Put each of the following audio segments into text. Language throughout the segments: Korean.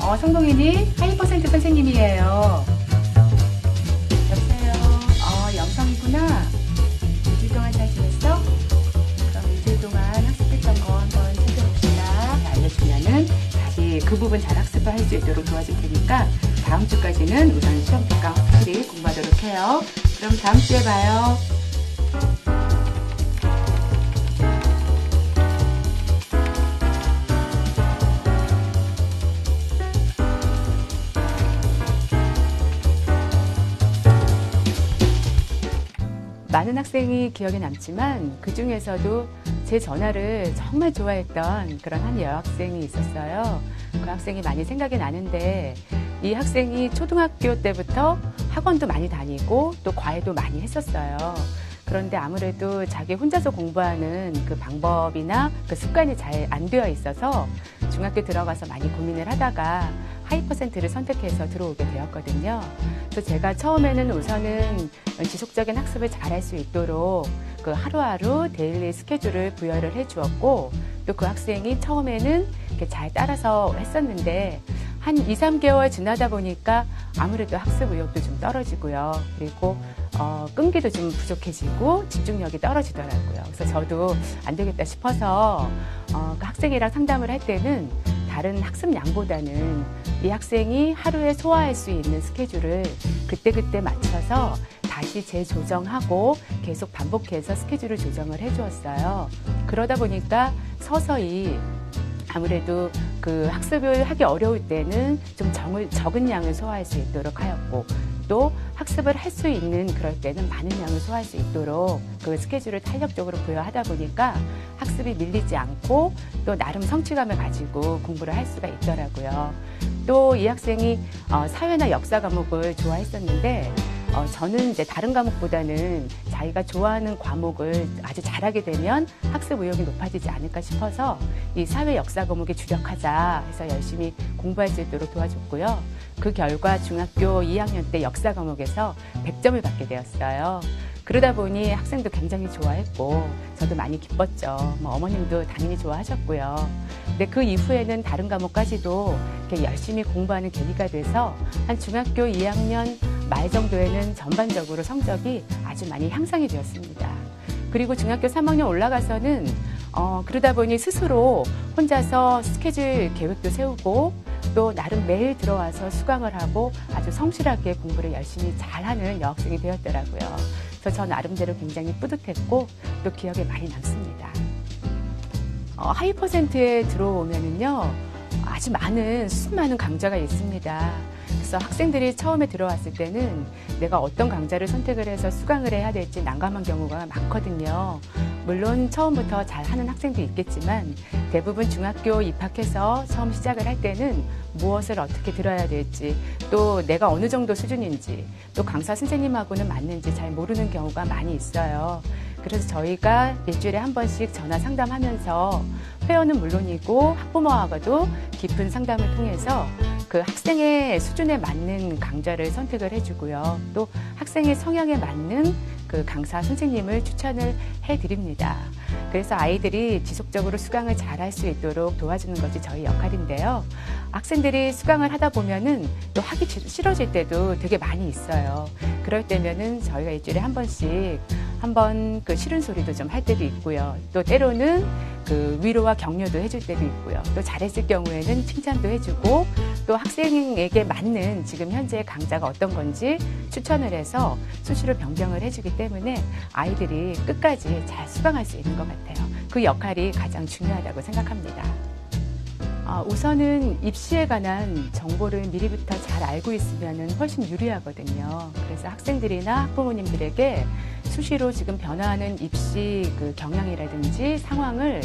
어, 성동인이 하이퍼센트 선생님이에요. 여보세요? 어, 영성이구나. 일주일 동안 잘 지냈어? 그럼 일주일 동안 학습했던 거 한번 챙겨봅시다. 알려주면은 다시 그 부분 잘 학습을 할수 있도록 도와줄 테니까 다음 주까지는 우선 시험 특강 확실히 공부하도록 해요. 그럼 다음 주에 봐요. 많은 학생이 기억에 남지만 그 중에서도 제 전화를 정말 좋아했던 그런 한 여학생이 있었어요. 그 학생이 많이 생각이 나는데 이 학생이 초등학교 때부터 학원도 많이 다니고 또 과외도 많이 했었어요. 그런데 아무래도 자기 혼자서 공부하는 그 방법이나 그 습관이 잘 안 되어 있어서 중학교 들어가서 많이 고민을 하다가 하이퍼센트를 선택해서 들어오게 되었거든요. 그래서 제가 처음에는 우선은 지속적인 학습을 잘할 수 있도록 그 하루하루 데일리 스케줄을 부여를 해 주었고 또 그 학생이 처음에는 이렇게 잘 따라서 했었는데 한 2, 3개월 지나다 보니까 아무래도 학습 의욕도 좀 떨어지고요. 그리고 어, 끈기도 좀 부족해지고 집중력이 떨어지더라고요. 그래서 저도 안 되겠다 싶어서 어, 그 학생이랑 상담을 할 때는 다른 학습량보다는 이 학생이 하루에 소화할 수 있는 스케줄을 그때그때 맞춰서 다시 재조정하고 계속 반복해서 스케줄을 조정을 해주었어요. 그러다 보니까 서서히 아무래도 그 학습을 하기 어려울 때는 좀 정을, 적은 양을 소화할 수 있도록 하였고 또 학습을 할 수 있는 그럴 때는 많은 양을 소화할 수 있도록 그 스케줄을 탄력적으로 부여하다 보니까 학습이 밀리지 않고 또 나름 성취감을 가지고 공부를 할 수가 있더라고요. 또 이 학생이 어, 사회나 역사 과목을 좋아했었는데 어, 저는 이제 다른 과목보다는 자기가 좋아하는 과목을 아주 잘하게 되면 학습 의욕이 높아지지 않을까 싶어서 이 사회 역사 과목에 주력하자 해서 열심히 공부할 수 있도록 도와줬고요. 그 결과 중학교 2학년 때 역사 과목에서 100점을 받게 되었어요. 그러다 보니 학생도 굉장히 좋아했고 저도 많이 기뻤죠. 뭐 어머님도 당연히 좋아하셨고요. 근데 그 이후에는 다른 과목까지도 이렇게 열심히 공부하는 계기가 돼서 한 중학교 2학년 말 정도에는 전반적으로 성적이 아주 많이 향상이 되었습니다. 그리고 중학교 3학년 올라가서는 어, 그러다 보니 스스로 혼자서 스케줄 계획도 세우고 또 나름 매일 들어와서 수강을 하고 아주 성실하게 공부를 열심히 잘하는 여학생이 되었더라고요. 그래서 저 나름대로 굉장히 뿌듯했고 또 기억에 많이 남습니다. 어, 하이퍼센트에 들어오면은요 아주 많은 수많은 강좌가 있습니다. 그래서 학생들이 처음에 들어왔을 때는 내가 어떤 강좌를 선택을 해서 수강을 해야 될지 난감한 경우가 많거든요. 물론 처음부터 잘 하는 학생도 있겠지만 대부분 중학교 입학해서 처음 시작을 할 때는 무엇을 어떻게 들어야 될지 또 내가 어느 정도 수준인지 또 강사 선생님하고는 맞는지 잘 모르는 경우가 많이 있어요. 그래서 저희가 일주일에 한 번씩 전화 상담하면서 회원은 물론이고 학부모하고도 깊은 상담을 통해서 그 학생의 수준에 맞는 강좌를 선택을 해주고요. 또 학생의 성향에 맞는 그 강사 선생님을 추천을 해드립니다. 그래서 아이들이 지속적으로 수강을 잘 할 수 있도록 도와주는 것이 저희 역할인데요. 학생들이 수강을 하다 보면은 또 하기 싫어질 때도 되게 많이 있어요. 그럴 때면은 저희가 일주일에 한 번씩 한번 그 싫은 소리도 좀 할 때도 있고요. 또 때로는 그 위로와 격려도 해줄 때도 있고요. 또 잘했을 경우에는 칭찬도 해주고 또 학생에게 맞는 지금 현재 강좌가 어떤 건지 추천을 해서 수시로 변경을 해주기 때문에 아이들이 끝까지 잘 수강할 수 있는 것 같아요. 그 역할이 가장 중요하다고 생각합니다. 아, 우선은 입시에 관한 정보를 미리부터 잘 알고 있으면 훨씬 유리하거든요. 그래서 학생들이나 학부모님들에게 수시로 지금 변화하는 입시 그 경향이라든지 상황을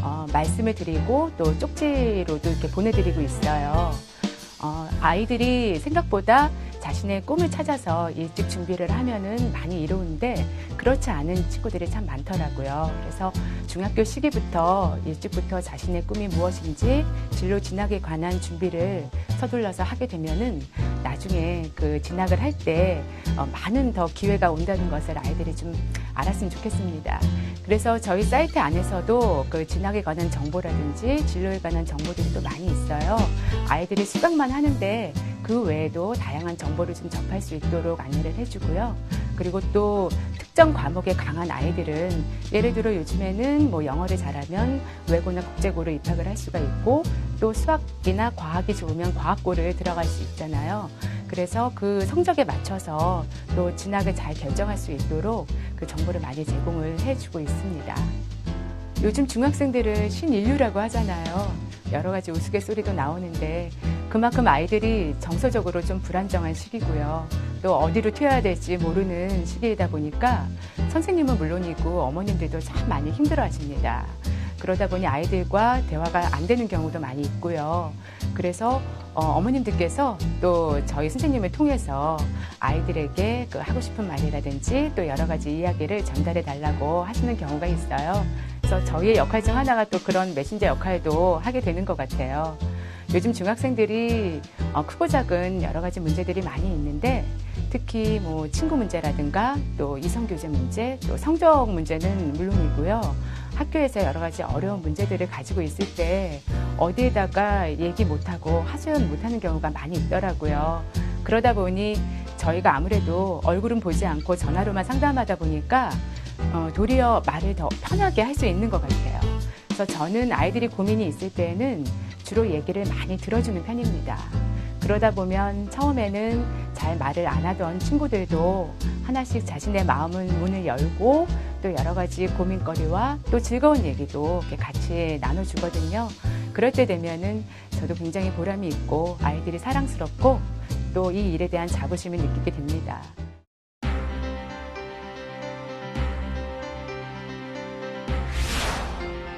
어, 말씀을 드리고 또 쪽지로도 이렇게 보내드리고 있어요. 어, 아이들이 생각보다 자신의 꿈을 찾아서 일찍 준비를 하면은 많이 이루는데 그렇지 않은 친구들이 참 많더라고요. 그래서 중학교 시기부터 일찍부터 자신의 꿈이 무엇인지 진로 진학에 관한 준비를 서둘러서 하게 되면은 나중에 그 진학을 할때 어, 많은 더 기회가 온다는 것을 아이들이 좀 알았으면 좋겠습니다. 그래서 저희 사이트 안에서도 그 진학에 관한 정보라든지 진로에 관한 정보들이 또 많이 있어요. 아이들이 수강만 하는데 그 외에도 다양한 정보를 좀 접할 수 있도록 안내를 해주고요. 그리고 또 특정 과목에 강한 아이들은 예를 들어 요즘에는 뭐 영어를 잘하면 외고나 국제고로 입학을 할 수가 있고 또 수학이나 과학이 좋으면 과학고를 들어갈 수 있잖아요. 그래서 그 성적에 맞춰서 또 진학을 잘 결정할 수 있도록 그 정보를 많이 제공을 해주고 있습니다. 요즘 중학생들을 신인류라고 하잖아요. 여러 가지 우스갯소리도 나오는데 그만큼 아이들이 정서적으로 좀 불안정한 시기고요. 또 어디로 튀어야 될지 모르는 시기이다 보니까 선생님은 물론이고 어머님들도 참 많이 힘들어 하십니다. 그러다 보니 아이들과 대화가 안 되는 경우도 많이 있고요. 그래서 어, 머님들께서또 저희 선생님을 통해서 아이들에게 그 하고 싶은 말이라든지 또 여러 가지 이야기를 전달해 달라고 하시는 경우가 있어요. 그래서 저희의 역할 중 하나가 또 그런 메신저 역할도 하게 되는 것 같아요. 요즘 중학생들이 어, 크고 작은 여러 가지 문제들이 많이 있는데 특히 뭐 친구 문제라든가 또 이성 교제 문제, 또 성적 문제는 물론이고요. 학교에서 여러 가지 어려운 문제들을 가지고 있을 때 어디에다가 얘기 못하고 하소연 못하는 경우가 많이 있더라고요. 그러다 보니 저희가 아무래도 얼굴은 보지 않고 전화로만 상담하다 보니까 어, 도리어 말을 더 편하게 할 수 있는 것 같아요. 그래서 저는 아이들이 고민이 있을 때는 주로 얘기를 많이 들어주는 편입니다. 그러다 보면 처음에는 잘 말을 안 하던 친구들도 하나씩 자신의 마음을 문을 열고 또 여러 가지 고민거리와 또 즐거운 얘기도 이렇게 같이 나눠주거든요. 그럴 때 되면은 저도 굉장히 보람이 있고 아이들이 사랑스럽고 또 이 일에 대한 자부심을 느끼게 됩니다.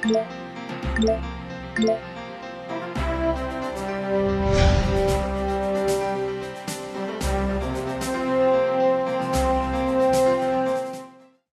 Yeah. Yeah.